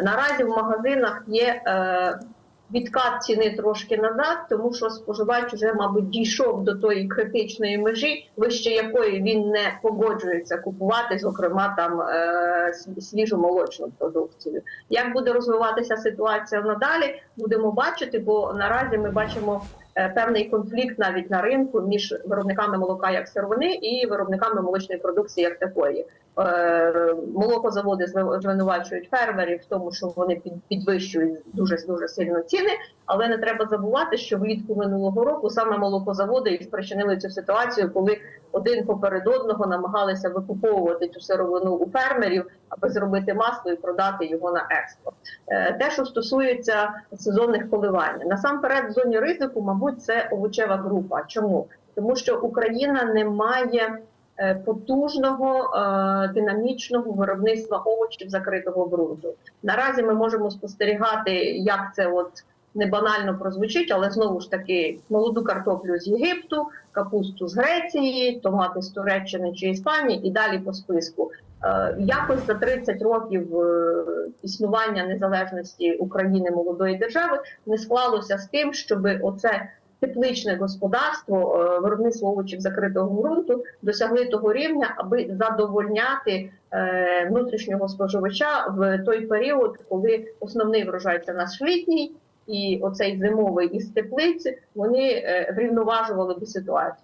Наразі в магазинах є е, відкат ціни трошки назад, тому що споживач вже, мабуть, дійшов до тої критичної межі, вище якої він не погоджується купувати, зокрема там е, свіжу молочну продукцію. Як буде розвиватися ситуація надалі, будемо бачити, бо наразі ми бачимо певний конфлікт навіть на ринку між виробниками молока як сировини і виробниками молочної продукції як такої. Е, молокозаводи зви- звинувачують фермерів в тому, що вони під- підвищують дуже дуже сильно ціни. Але не треба забувати, що влітку минулого року саме молокозаводи і спричинили цю ситуацію, коли один поперед одного намагалися викуповувати цю сировину у фермерів, аби зробити масло і продати його на експорт. Е, Те, що стосується сезонних коливань, насамперед в зоні ризику, мабуть, це овочева група. Чому? Тому що Україна не має е, потужного е, динамічного виробництва овочів закритого ґрунту. Наразі ми можемо спостерігати, як це от не банально прозвучить, але знову ж таки молоду картоплю з Єгипту, капусту з Греції, томати з Туреччини чи Іспанії і далі по списку. Е, Якось за 30 років е, існування незалежності України молодої держави не склалося з тим, щоб оце тепличне господарство, е, виробництво овочів закритого ґрунту досягли того рівня, аби задовольняти внутрішнього споживача в той період, коли основний врожай це наш літній, і оцей зимовий із теплиці вони врівноважували би ситуацію.